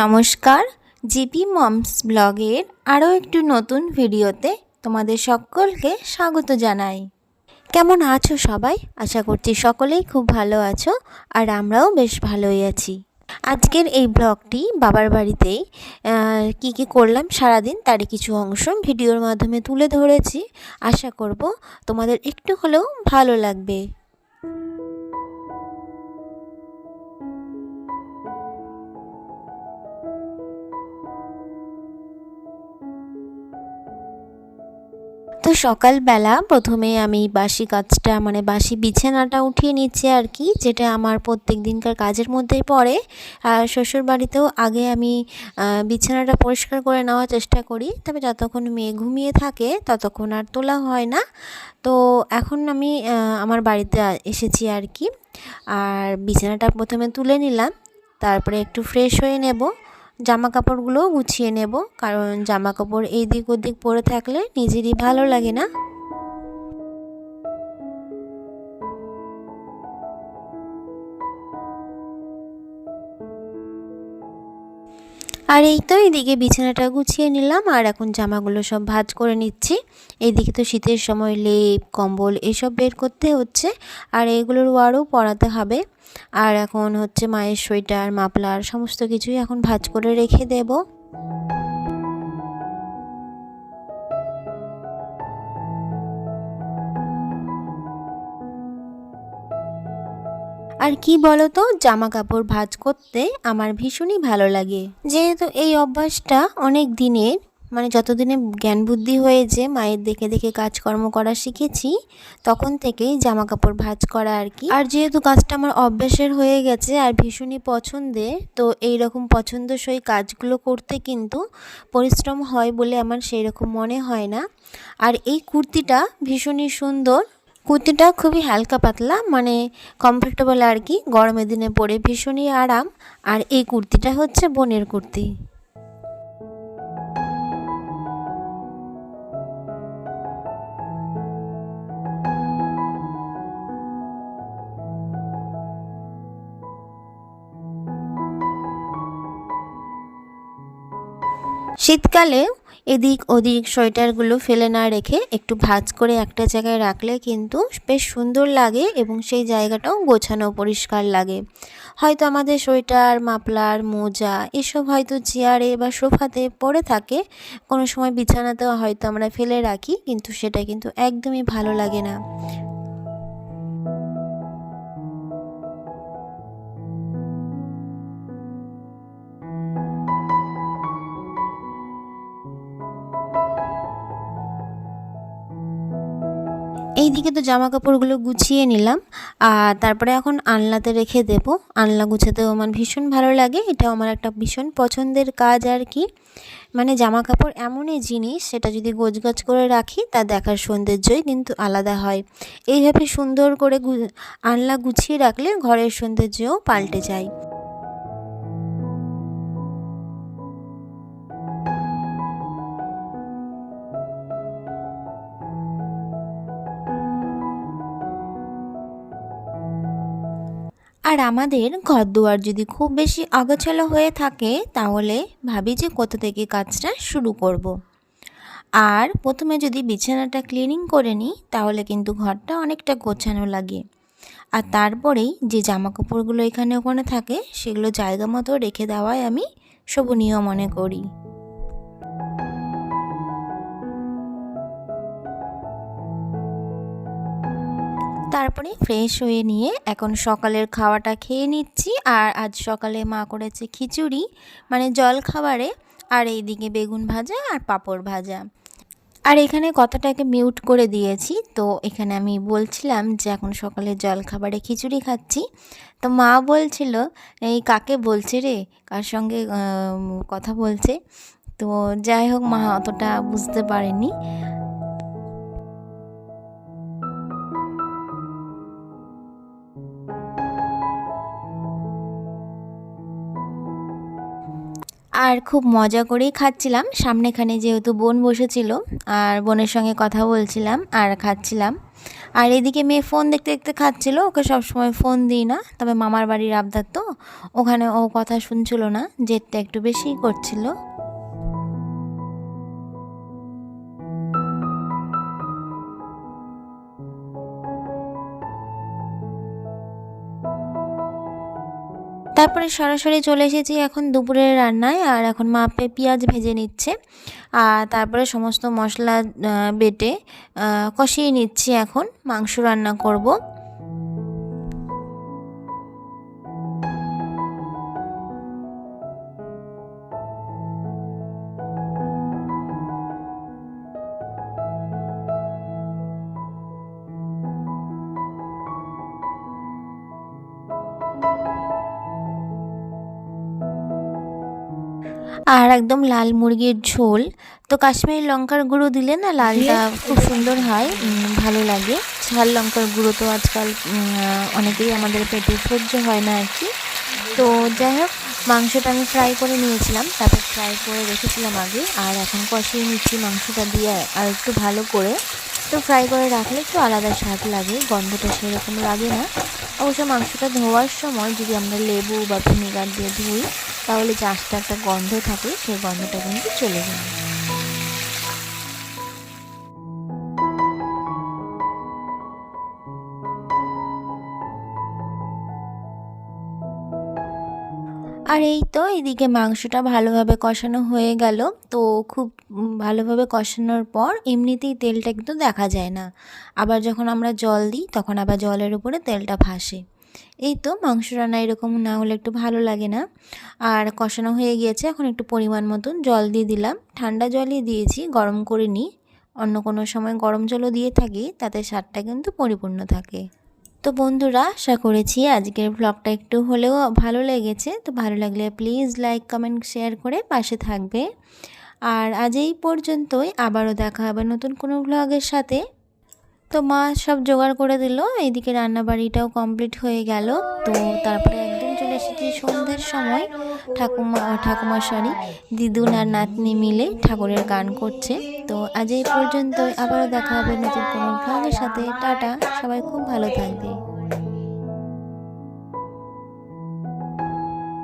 নমস্কার, GP moms ব্লগের আরও একটি নতুন ভিডিওতে তোমাদের সকলকে স্বাগত জানাই। কেমন আছো সবাই? আশা করছি সকলেই খুব ভালো আছো আর আমরাও বেশ ভালোই আছি। আজকের এই ব্লগটি বাবার বাড়িতেই কি কি করলাম সারাদিন তারই কিছু অংশ ভিডিওর মাধ্যমে তুলে ধরেছি। আশা করব তোমাদের একটু হলেও ভালো লাগবে। তো সকালবেলা প্রথমে আমি বাসি কাজটা মানে বাসি বিছানাটা উঠিয়ে নিচ্ছি আর কি, যেটা আমার প্রত্যেক দিনকার কাজের মধ্যেই পড়ে। আর শ্বশুর বাড়িতেও আগে আমি বিছানাটা পরিষ্কার করে নেওয়ার চেষ্টা করি। তবে যতক্ষণ মেয়ে ঘুমিয়ে থাকে, ততক্ষণ আর তোলা হয় না। তো এখন আমি আমার বাড়িতে এসেছি আর কি। আর বিছানাটা প্রথমে তুলে নিলাম, তারপরে একটু ফ্রেশ হয়ে নেব। জামা কাপড়গুলোও গুছিয়ে নেব, কারণ জামা কাপড় এইদিক ওদিক পরে থাকলে নিজেরই ভালো লাগে না। আর এই তো এইদিকে বিছানাটা গুছিয়ে নিলাম, আর এখন জামাগুলো সব ভাজ করে নিচ্ছি। এইদিকে তো শীতের সময় লেপ, কম্বল এসব বের করতে হচ্ছে, আর এগুলোর ওয়ারও পরাতে হবে। আর এখন হচ্ছে মায়ের সোয়েটার মাপলার সমস্ত কিছুই এখন ভাজ করে রেখে দেবো। আর কি বলতো জামা কাপড় ভাজ করতে আমার ভীষণই ভালো লাগে। যেহেতু এই অভ্যাসটা অনেক দিনের মানে যতদিনে জ্ঞান বুদ্ধি হয়েছে মায়ের দেখে দেখে কাজকর্ম করা শিখেছি, তখন থেকেই জামা কাপড় ভাজ করা আর কি। আর যেহেতু কাজটা আমার অভ্যাসের হয়ে গেছে আর ভীষণই পছন্দের, তো এই রকম পছন্দসই কাজগুলো করতে কিন্তু পরিশ্রম হয় বলে আমার সেই রকম মনে হয় না। আর এই কুর্তিটা ভীষণই সুন্দর কুর্তিটা খুবই হালকা পাতলা মানে কমফোর্টেবল আর কি। গরমের দিনে পরে ভীষণই আরাম। আর এই কুর্তিটা হচ্ছে বোনের কুর্তি। শীতকালে এদিক ওদিক সোয়েটারগুলো ফেলে না রেখে একটু ভাঁজ করে একটা জায়গায় রাখলে কিন্তু বেশ সুন্দর লাগে এবং সেই জায়গাটাও গোছানো পরিষ্কার লাগে। হয়তো আমাদের সোয়েটার মাপলার মোজা এসব হয়তো চেয়ারে বা সোফাতে পড়ে থাকে। কোনো সময় বিছানাতেও হয়তো আমরা ফেলে রাখি, কিন্তু সেটা কিন্তু একদমই ভালো লাগে না। এই দিকে তো জামা কাপড়গুলো গুছিয়ে নিলাম, আর তারপরে এখন আনলাতে রেখে দেব। আনলা গুছাতেও আমার ভীষণ ভালো লাগে, এটাও আমার একটা ভীষণ পছন্দের কাজ আর কি। মানে জামা কাপড় এমনই জিনিস, সেটা যদি গোছগাছ করে রাখি, তা দেখার সৌন্দর্যই কিন্তু আলাদা হয়। এইভাবে সুন্দর করে আনলা গুছিয়ে রাখলে ঘরের সৌন্দর্যও পাল্টে যায়। আর আমাদের ঘর দুয়ার যদি খুব বেশি অগোছালো হয়ে থাকে, তাহলে ভাবি যে কোথা থেকে কাজটা শুরু করব। আর প্রথমে যদি বিছানাটা ক্লিনিং করে নিই, তাহলে কিন্তু ঘরটা অনেকটা গোছানো লাগে আর তারপরেই যে জামা কাপড়গুলো এখানে ওখানে থাকে, সেগুলো জায়গা মতো রেখে দেওয়াই আমি শোভনীয় মনে করি তারপরে ফ্রেশ হয়ে নিয়ে এখন সকালের খাওয়াটা খেয়ে নিচ্ছি। আর আজ সকালে মা করেছে খিচুড়ি মানে জল খাবারে আর এইদিকে বেগুন ভাজা আর পাঁপড় ভাজা। আর এখানে কথাটাকে মিউট করে দিয়েছি। তো এখানে আমি বলছিলাম যে এখন সকালে জল খাবারে খিচুড়ি খাচ্ছি। তো মা বলছিল, এই কাকে বলছে রে? কার সঙ্গে কথা বলছে? তো যাই হোক, মা অতটা বুঝতে পারেনি। আর খুব মজা করেই খাচ্ছিলাম। সামনেখানে যেহেতু বোন বসেছিল, আর বোনের সঙ্গে কথা বলছিলাম আর খাচ্ছিলাম। আর এদিকে মেয়ে ফোন দেখতে দেখতে খাচ্ছিল, ওকে সবসময় ফোন দিই না। তবে মামার বাড়ির আবদার তো, ওখানে ও কথা শুনছিল না, জেদটা একটু বেশিই করছিল। তারপরে সরাসরি চলে এসেছি এখন দুপুরের রান্নায়, আর এখন মাপে পেঁয়াজ ভেজে নিচ্ছে। আর তারপরে সমস্ত মশলা বেটে কষিয়ে নিচ্ছি এখন, মাংস রান্না করব। আর একদম লাল মুরগির ঝোল। তো কাশ্মীরি লঙ্কার গুঁড়ো দিলে না লালটা খুব সুন্দর হয় ভালো লাগে। ঝাল লঙ্কার গুঁড়ো তো আজকাল অনেকেই আমাদের পেটে সহ্য হয় না আর কি তো যাই হোক মাংসটা আমি ফ্রাই করে নিয়েছিলাম তারপর ফ্রাই করে রেখেছিলাম আগে আর এখন কষিয়ে নিচ্ছি মাংসটা দিয়ে আর একটু ভালো করে। তো ফ্রাই করে রাখলে একটু আলাদা স্বাদ লাগে গন্ধটা সেরকম লাগে না। অবশ্য মাংসটা ধোয়ার সময় যদি আমরা লেবু বা ভিনেগার দিয়ে ধুই তাহলে যে আস্তে একটা গন্ধ থাকে, সেই গন্ধটা কিন্তু চলে যায়। আর এই তো এদিকে মাংসটা ভালোভাবে কষানো হয়ে গেল। তো খুব ভালোভাবে কষানোর পর এমনিতেই তেলটা কিন্তু দেখা যায় না। আবার যখন আমরা জল দিই, তখন আবার জলের উপরে তেলটা ভাসে। এই তো মাংস রান্না এরকম না হলে একটু ভালো লাগে না। আর কষানো হয়ে গিয়েছে, এখন একটু পরিমাণ মতন জল দিয়ে দিলাম। ঠান্ডা জলই দিয়েছি, গরম করে নিই অন্য কোনো সময় গরম জলও দিয়ে থাকি, তাতে স্বাদটা কিন্তু পরিপূর্ণ থাকে। তো বন্ধুরা, আশা করেছি আজকের ব্লগটা একটু হলেও ভালো লেগেছে। তো ভালো লাগলে প্লিজ লাইক কমেন্ট শেয়ার করে পাশে থাকবে। আর আজ এই পর্যন্তই, আবারও দেখা হবে নতুন কোনো ব্লগের সাথে। তো মা সব জোগাড় করে দিল এইদিকে রান্নাবাড়িটাও কমপ্লিট হয়ে গেল। তো তারপরে একদিন চলে এসেছি সন্ধ্যের সময়, ঠাকুমা ঠাকুমা সরি দিদুন আর নাতনি মিলে ঠাকুরের গান করছে। তো আজ এই পর্যন্তই, আবারও দেখা হবে নতুন কোনো ভাগের সাথে। টাটা, সবাই খুব ভালো থাকবে।